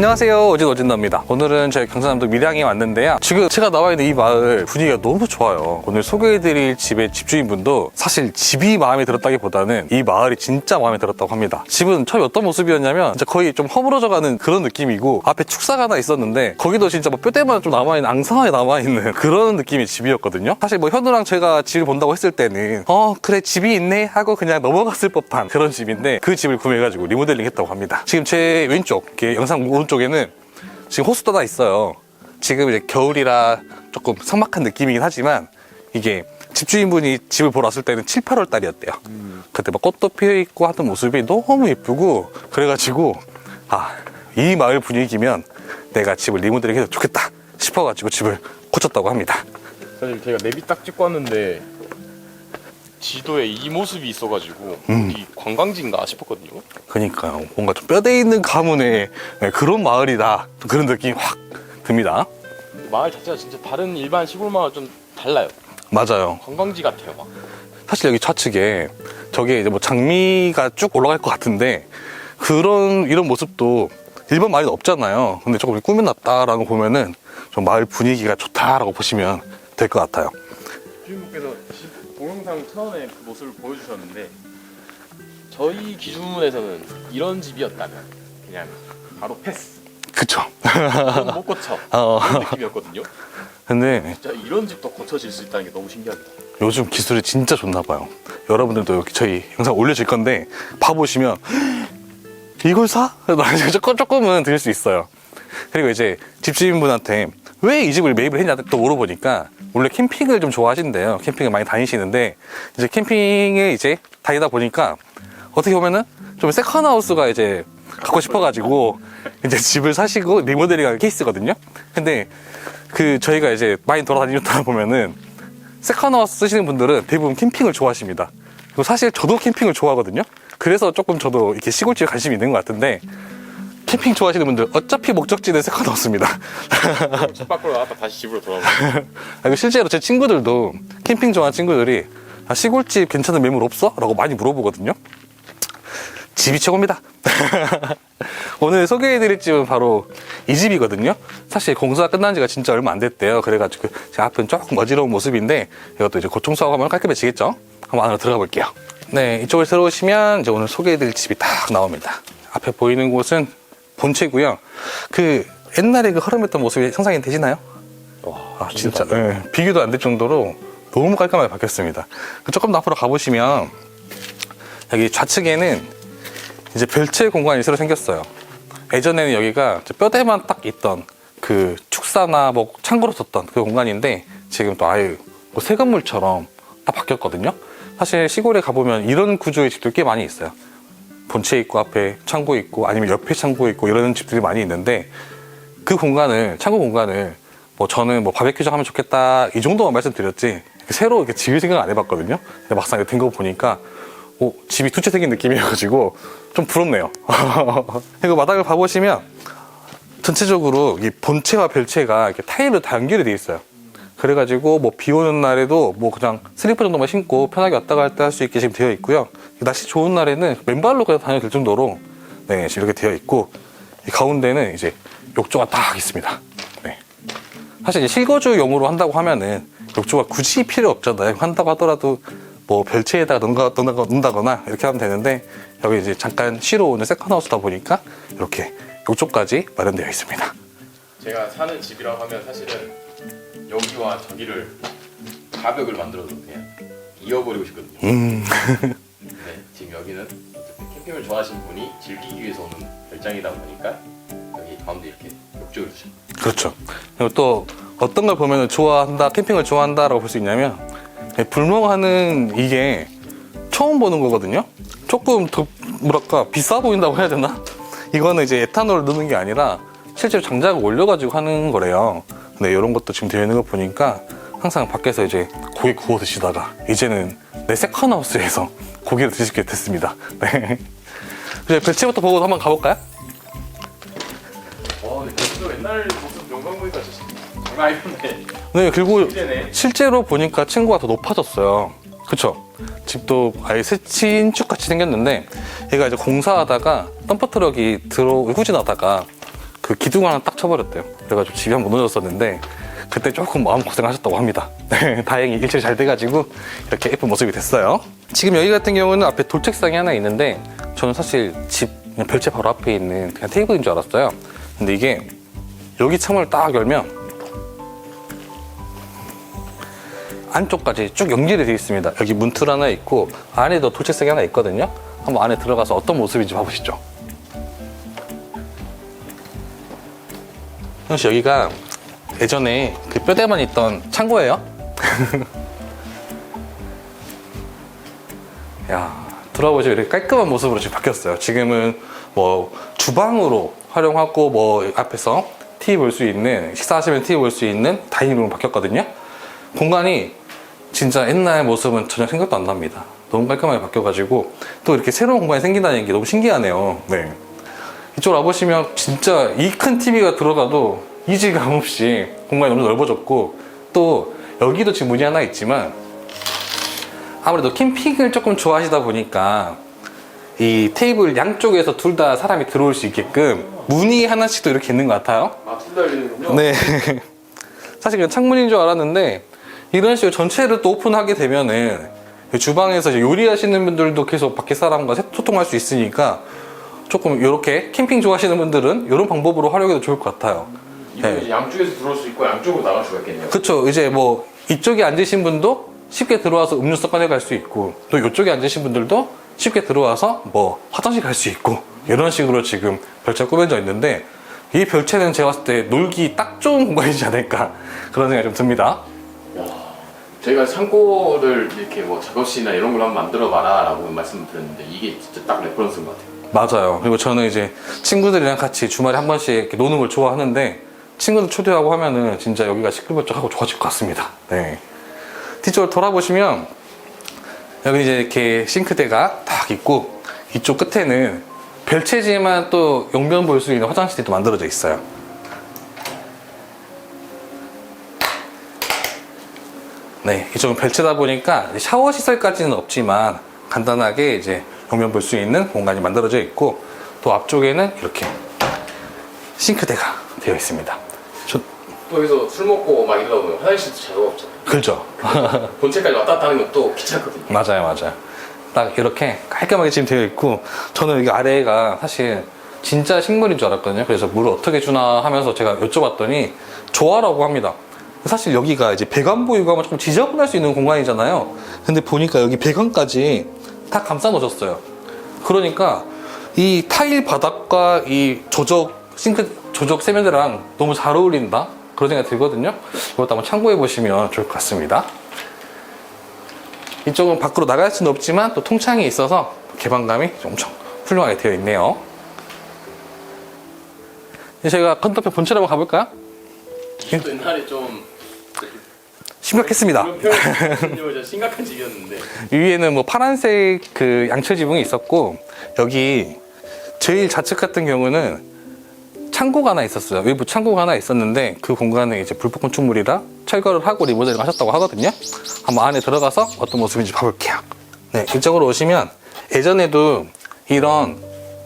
안녕하세요. 오진 오진너입니다. 오늘은 저희 경상남도 밀양에 왔는데요. 지금 제가 나와 있는 이 마을 분위기가 너무 좋아요. 오늘 소개해드릴 집의 집주인분도 사실 집이 마음에 들었다기보다는 이 마을이 진짜 마음에 들었다고 합니다. 집은 처음에 어떤 모습이었냐면 거의 좀 허물어져가는 그런 느낌이고 앞에 축사가 하나 있었는데 거기도 진짜 뭐 뼈대만 좀 남아있는 앙상하게 남아있는 그런 느낌의 집이었거든요. 사실 뭐 현우랑 제가 집을 본다고 했을 때는 어 그래 집이 있네 하고 그냥 넘어갔을 법한 그런 집인데 그 집을 구매해가지고 리모델링 했다고 합니다. 지금 제 왼쪽 이렇게 영상 오른쪽 에는 지금 호수도가 있어요. 지금 이제 겨울이라 조금 삭막한 느낌이긴 하지만 이게 집주인분이 집을 보러 왔을 때는 7, 8월 달이었대요. 그때 막 꽃도 피어 있고 하던 모습이 너무 예쁘고 그래가지고 아 이 마을 분위기면 내가 집을 리모델링 해도 좋겠다 싶어가지고 집을 고쳤다고 합니다. 사실 제가 맵이 딱 찍고 왔는데 지도에 이 모습이 있어가지고 음. 이 관광지인가 싶었거든요. 그러니까요 뭔가 좀 뼈대 있는 가문의 네, 그런 마을이다 그런 느낌이 확 듭니다 마을 자체가 진짜 다른 일반 시골 마을 좀 달라요. 맞아요 관광지 같아요. 막. 사실 여기 좌측에 저게 이제 뭐 장미가 쭉 올라갈 것 같은데 그런 이런 모습도 일반 마을에 없잖아요. 근데 조금 꾸며놨다라는 거 보면은 좀 마을 분위기가 좋다라고 보시면 될 것 같아요. 주인분께서 집 영상 처음에 그 모습을 보여주셨는데 저희 기준에서는 이런 집이었다면 그냥 바로 패스. 그쵸? 못 고쳐. 어, 그런 느낌이었거든요. 근데 진짜 이런 집도 고쳐질 수 있다는 게 너무 신기합니다. 요즘 기술이 진짜 좋나 봐요. 여러분들도 여기 저희 영상 올려질 건데 봐보시면 이걸 사? 조금 조금은 드릴 수 있어요. 그리고 이제 집주인분한테 왜 이 집을 매입을 했냐 또 물어보니까 원래 캠핑을 좀 좋아하신대요. 캠핑을 많이 다니시는데 이제 캠핑에 이제 다니다 보니까 어떻게 보면은 좀 세컨하우스가 이제 갖고 싶어가지고 이제 집을 사시고 리모델링한 케이스거든요. 근데 그 저희가 이제 많이 돌아다니다 보면은 세컨하우스 쓰시는 분들은 대부분 캠핑을 좋아하십니다. 사실 저도 캠핑을 좋아하거든요. 그래서 조금 저도 이렇게 시골집에 관심이 있는 것 같은데 캠핑 좋아하시는 분들 어차피 목적지는 세컨하우스입니다. 집 밖으로 나갔다 다시 집으로 돌아오고. 그리고 실제로 제 친구들도 캠핑 좋아하는 친구들이 아, 시골집 괜찮은 매물 없어? 라고 많이 물어보거든요. 집이 최고입니다. 오늘 소개해드릴 집은 바로 이 집이거든요. 사실 공사가 끝난 지가 진짜 얼마 안 됐대요. 그래가지고 제 앞은 조금 어지러운 모습인데 이것도 이제 고청소하고 하면 깔끔해지겠죠? 한번 안으로 들어가 볼게요. 네, 이쪽을 들어오시면 이제 오늘 소개해드릴 집이 딱 나옵니다. 앞에 보이는 곳은 본체고요. 그 옛날에 그 허름했던 모습이 상상이 되시나요? 와, 아 진짜 예, 비교도 안 될 정도로 너무 깔끔하게 바뀌었습니다. 그 조금 더 앞으로 가보시면 여기 좌측에는 이제 별채 공간이 새로 생겼어요. 예전에는 여기가 뼈대만 딱 있던 그 축사나 뭐 창고로 썼던 그 공간인데 지금 또 아예 뭐새 건물처럼 딱 바뀌었거든요. 사실 시골에 가보면 이런 구조의 집들 꽤 많이 있어요. 본체 있고 앞에 창고 있고 아니면 옆에 창고 있고 이런 집들이 많이 있는데 그 공간을 창고 공간을 뭐 저는 뭐 바베큐장 하면 좋겠다 이 정도만 말씀드렸지 새로 이렇게 지을 생각 안 해봤거든요. 막상 된 거 보니까 오, 집이 두채 생긴 느낌이어가지고 좀 부럽네요. 그리고 마당을 봐보시면 전체적으로 이 본체와 별체가 이렇게 타일로 다 연결이 돼 있어요. 그래가지고 뭐 비 오는 날에도 뭐 그냥 슬리퍼 정도만 신고 편하게 왔다 갔다 할 수 있게 지금 되어 있고요. 날씨 좋은 날에는 맨발로 그냥 다녀도 될 정도로 네, 이렇게 되어 있고 이 가운데는 이제 욕조가 딱 있습니다. 네. 사실 실거주용으로 한다고 하면은 욕조가 굳이 필요 없잖아요. 한다고 하더라도 뭐 별채에다가 넣는가, 넣는다거나 이렇게 하면 되는데 여기 이제 잠깐 쉬러 오는 세컨하우스다 보니까 이렇게 욕조까지 마련되어 있습니다. 제가 사는 집이라고 하면 사실은 여기와 저기를 가벽을 만들어서 그냥 이어버리고 싶거든요. 음, 네, 지금 여기는 어쨌든 캠핑을 좋아하시는 분이 즐기기 위해서 오는 별장이다 보니까 여기 가운데 이렇게 욕조를 주죠. 그렇죠. 그리고 또 어떤 걸 보면 좋아한다, 캠핑을 좋아한다라고 볼 수 있냐면 불멍하는 이게 처음 보는 거거든요. 조금 더 뭐랄까 비싸 보인다고 해야 되나? 이거는 이제 에탄올을 넣는 게 아니라 실제로 장작을 올려가지고 하는 거래요. 근데 이런 것도 지금 되어 있는 거 보니까 항상 밖에서 이제 고기 구워 드시다가 이제는 내 세컨하우스에서 고기를 드시게 됐습니다. 네. 이제 배치부터 보고 한번 가볼까요? 와, 근데 진짜 옛날 모습 영상 보니까 진짜 장난 아니던데. 네, 그리고 이제네. 실제로 보니까 층고가 더 높아졌어요. 그쵸? 집도 아예 새 신축같이 생겼는데 얘가 이제 공사하다가 덤퍼트럭이 들어 후진하다가 그그 기둥 하나 딱 쳐버렸대요. 그래가지고 집이 한번 무너졌었는데 그때 조금 마음 고생하셨다고 합니다. 네, 다행히 일처리 잘 돼가지고 이렇게 예쁜 모습이 됐어요. 지금 여기 같은 경우는 앞에 돌책상이 하나 있는데 저는 사실 집 별채 바로 앞에 있는 그냥 테이블인 줄 알았어요. 근데 이게 여기 창문을 딱 열면 안쪽까지 쭉 연결이 되어 있습니다. 여기 문틀 하나 있고 안에도 돌책상이 하나 있거든요. 한번 안에 들어가서 어떤 모습인지 봐보시죠. 현씨 여기가 예전에 그 뼈대만 있던 창고예요. 야 들어보시면 이렇게 깔끔한 모습으로 지금 바뀌었어요. 지금은 뭐 주방으로 활용하고 뭐 앞에서 TV 볼 수 있는 식사하시면 TV 볼 수 있는 다이닝룸으로 바뀌었거든요. 공간이 진짜 옛날 모습은 전혀 생각도 안 납니다. 너무 깔끔하게 바뀌어가지고 또 이렇게 새로운 공간이 생긴다는 게 너무 신기하네요. 네. 이쪽 와보시면 진짜 이 큰 TV가 들어가도 이질감 없이 공간이 너무 넓어졌고 또 여기도 지금 문이 하나 있지만 아무래도 캠핑을 조금 좋아하시다 보니까 이 테이블 양쪽에서 둘 다 사람이 들어올 수 있게끔 문이 하나씩 또 이렇게 있는 것 같아요. 아 둘 다 열리는군요. 네. 사실 그냥 창문인 줄 알았는데 이런 식으로 전체를 또 오픈하게 되면은 주방에서 요리하시는 분들도 계속 밖에 사람과 소통할 수 있으니까 조금 이렇게 캠핑 좋아하시는 분들은 이런 방법으로 활용해도 좋을 것 같아요. 이건 네. 이제 양쪽에서 들어올 수 있고 양쪽으로 나갈 수가 있겠네요. 그쵸. 이제 뭐 이쪽에 앉으신 분도 쉽게 들어와서 음료수 꺼내갈 수 있고 또 이쪽에 앉으신 분들도 쉽게 들어와서 뭐 화장실 갈 수 있고 이런 식으로 지금 별채가 꾸며져 있는데 이 별채는 제가 봤을 때 놀기 딱 좋은 공간이지 않을까 그런 생각이 좀 듭니다. 야, 저희가 창고를 이렇게 뭐 작업실이나 이런 걸 한번 만들어 봐라 라고 말씀을 드렸는데 이게 진짜 딱 레퍼런스인 것 같아요. 맞아요. 그리고 저는 이제 친구들이랑 같이 주말에 한 번씩 이렇게 노는 걸 좋아하는데 친구들 초대하고 하면은 진짜 여기가 시끌벅적하고 좋아질 것 같습니다. 네. 뒤쪽을 돌아보시면 여기 이제 이렇게 싱크대가 딱 있고 이쪽 끝에는 별채지만 또 용변 볼 수 있는 화장실이 또 만들어져 있어요. 네, 이쪽은 별채다 보니까 샤워 시설까지는 없지만 간단하게 이제 용변 볼수 있는 공간이 만들어져 있고 또 앞쪽에는 이렇게 싱크대가 되어 있습니다. 저, 또 여기서 술 먹고 막 이러다 보면 화장실도 자유가 없잖아요. 그죠? 본체까지 왔다 갔다 하는 것도 귀찮거든요. 맞아요, 맞아요. 딱 이렇게 깔끔하게 지금 되어 있고 저는 여기 아래가 사실 진짜 식물인 줄 알았거든요. 그래서 물을 어떻게 주나 하면서 제가 여쭤봤더니 좋아라고 합니다. 사실 여기가 이제 배관 보유가면 조금 지저분할 수 있는 공간이잖아요. 근데 보니까 여기 배관까지 다 감싸 놓으셨어요. 그러니까 이 타일 바닥과 이 조적 싱크 조적 세면대랑 너무 잘 어울린다 그런 생각이 들거든요. 이것도 한번 참고해 보시면 좋을 것 같습니다. 이쪽은 밖으로 나갈 수는 없지만 또 통창이 있어서 개방감이 엄청 훌륭하게 되어 있네요. 이제 저희가 컨터페 본체로 한번 가볼까요? 또 옛날에 좀 심각했습니다. 심각한 집이었는데 위에는 뭐 파란색 그 양철 지붕이 있었고 여기 제일 좌측 같은 경우는 창고가 하나 있었어요. 외부 창고가 하나 있었는데 그 공간에 이제 불법 건축물이라 철거를 하고 리모델링 하셨다고 하거든요. 한번 안에 들어가서 어떤 모습인지 봐볼게요. 네, 이쪽으로 오시면 예전에도 이런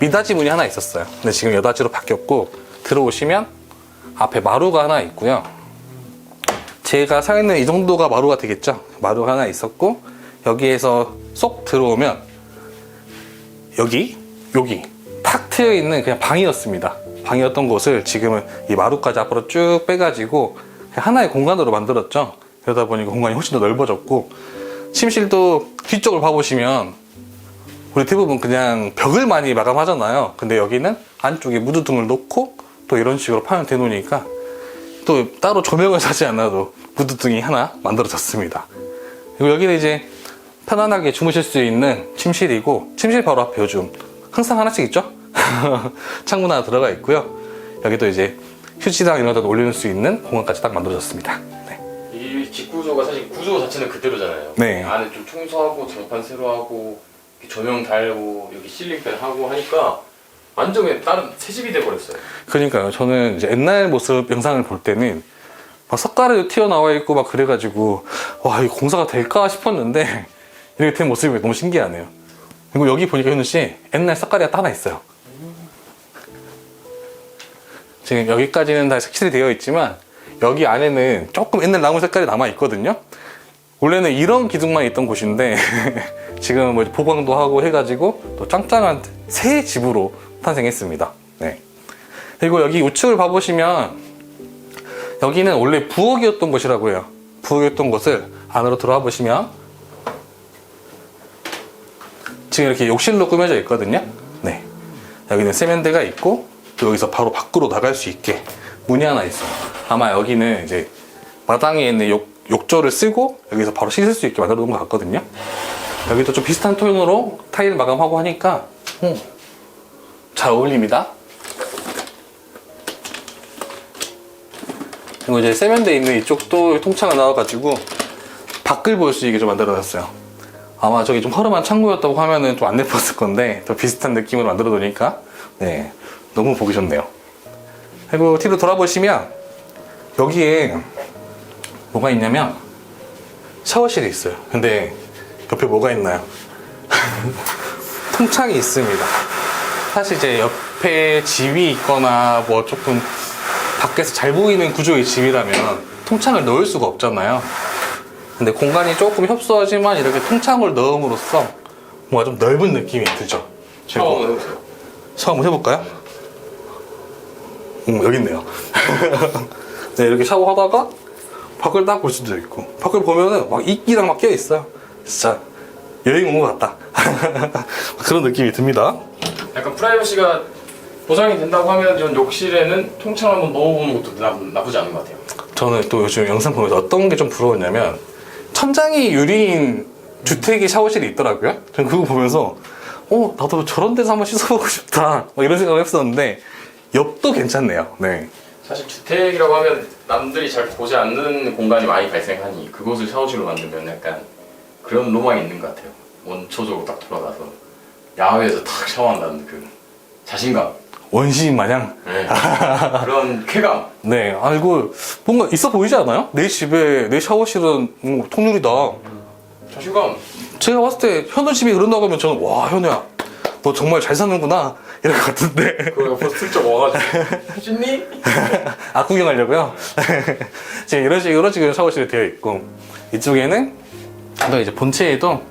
미닫이 문이 하나 있었어요. 근데 지금 여닫이로 바뀌었고 들어오시면 앞에 마루가 하나 있고요. 제가 서 있는 이 정도가 마루가 되겠죠. 마루가 하나 있었고 여기에서 쏙 들어오면 여기 여기 탁 트여 있는 그냥 방이었습니다. 방이었던 곳을 지금은 이 마루까지 앞으로 쭉 빼가지고 하나의 공간으로 만들었죠. 그러다 보니까 공간이 훨씬 더 넓어졌고 침실도 뒤쪽을 봐보시면 우리 대부분 그냥 벽을 많이 마감하잖아요. 근데 여기는 안쪽에 무드등을 놓고 또 이런 식으로 파면 되놓으니까 또 따로 조명을 사지 않아도 무드등이 하나 만들어졌습니다. 그리고 여기는 이제 편안하게 주무실 수 있는 침실이고 침실 바로 앞에 요즘 항상 하나씩 있죠? 창문 하나 들어가 있고요. 여기도 이제 휴지랑 이런 데도 올릴 수 있는 공간까지 딱 만들어졌습니다. 네. 이 집구조가 사실 구조 자체는 그대로잖아요. 네. 안에 좀 청소하고 장판 새로 하고 조명 달고 여기 실링팬 하고 하니까 완전 그냥 다른 새 집이 돼버렸어요. 그러니까요. 저는 이제 옛날 모습 영상을 볼 때는 막 석가래도 튀어나와 있고 막 그래가지고 와, 이 공사가 될까 싶었는데 이렇게 된 모습이 너무 신기하네요. 그리고 여기 보니까 현우 씨 옛날 석가래가 또 하나 있어요. 지금 여기까지는 다 색칠이 되어 있지만 여기 안에는 조금 옛날 나무 색깔이 남아 있거든요. 원래는 이런 기둥만 있던 곳인데 지금 뭐 보강도 하고 해가지고 또 짱짱한 새 집으로 탄생했습니다. 네. 그리고 여기 우측을 봐보시면 여기는 원래 부엌이었던 곳이라고 해요. 부엌이었던 곳을 안으로 들어와 보시면 지금 이렇게 욕실로 꾸며져 있거든요. 네. 여기는 세면대가 있고 또 여기서 바로 밖으로 나갈 수 있게 문이 하나 있어요. 아마 여기는 이제 마당에 있는 욕, 욕조를 쓰고 여기서 바로 씻을 수 있게 만들어 놓은 것 같거든요. 여기도 좀 비슷한 톤으로 타일 마감하고 하니까 음, 잘 어울립니다. 그리고 이제 세면대 있는 이쪽도 통창을 나와가지고 밖을 볼 수 있게 좀 만들어놨어요. 아마 저기 좀 허름한 창고였다고 하면은 좀 안 예뻤을 건데 더 비슷한 느낌으로 만들어 놓으니까 네 너무 보기 좋네요. 그리고 뒤로 돌아보시면 여기에 뭐가 있냐면 샤워실이 있어요. 근데 옆에 뭐가 있나요? 통창이 있습니다. 사실 이제 옆에 집이 있거나 뭐 조금 밖에서 잘 보이는 구조의 집이라면 통창을 넣을 수가 없잖아요. 근데 공간이 조금 협소하지만 이렇게 통창을 넣음으로써 뭔가 좀 넓은 느낌이 들죠. 샤워 한번 해보세요. 샤워 한번 해볼까요? 음, 여기 있네요. 네, 이렇게 샤워하다가 밖을 딱 볼 수도 있고, 밖을 보면은 막 이끼랑 막 껴있어요. 진짜 여행 온 것 같다. 그런 느낌이 듭니다. 약간 프라이버시가 보장이 된다고 하면 이런 욕실에는 통창 한번 넣어보는 것도 나, 나쁘지 않은 것 같아요. 저는 또 요즘 영상 보면서 어떤 게 좀 부러웠냐면, 천장이 유리인 주택의 샤워실이 있더라고요. 저는 그거 보면서, 어, 나도 저런 데서 한번 씻어보고 싶다. 막 이런 생각을 했었는데, 옆도 괜찮네요. 네. 사실 주택이라고 하면 남들이 잘 보지 않는 공간이 많이 발생하니 그곳을 샤워실로 만들면 약간 그런 로망이 있는 것 같아요. 원초적으로 딱 돌아가서 야외에서 탁 샤워한다는 그 자신감, 원시인 마냥 네. 그런 쾌감. 네, 알고 뭔가 있어 보이지 않아요? 내 집에 내 샤워실은 음, 통유리다. 자신감. 제가 봤을 때 현우 집이 그런다고 하면 저는 와 현우야, 너 정말 잘 사는구나 이럴 것 같은데 그거 옆에서 슬쩍 와가지고 씻니? 아 구경하려고요. 지금 이런 식으로 지금 샤워실이 되어 있고 이쪽에는 또 이제 본체에도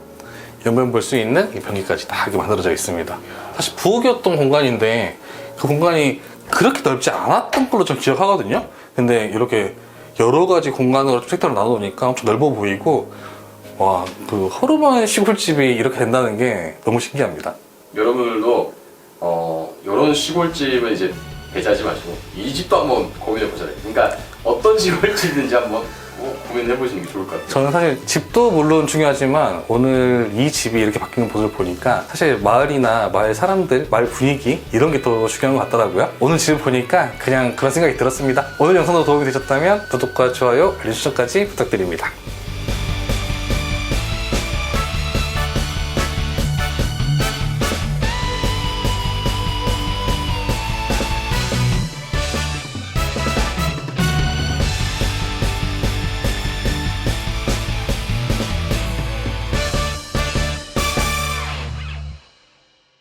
옆면 볼 수 있는 이 변기까지 다 이렇게 만들어져 있습니다. 사실 부엌이었던 공간인데 그 공간이 그렇게 넓지 않았던 걸로 좀 기억하거든요. 근데 이렇게 여러 가지 공간으로 좀 섹터를 나눠놓으니까 엄청 넓어 보이고 와 그 허름한 시골집이 이렇게 된다는 게 너무 신기합니다. 여러분들도 어 이런 시골집을 이제 배제하지 마시고 이 집도 한번 고민해 보잖아요. 그러니까 어떤 시골집인지 한번 어, 고민해 보시는 게 좋을 것 같아요. 저는 사실 집도 물론 중요하지만 오늘 이 집이 이렇게 바뀌는 모습을 보니까 사실 마을이나 마을 사람들, 마을 분위기 이런 게 더 중요한 것 같더라고요. 오늘 집을 보니까 그냥 그런 생각이 들었습니다. 오늘 영상도 도움이 되셨다면 구독과 좋아요, 알림 설정까지 부탁드립니다.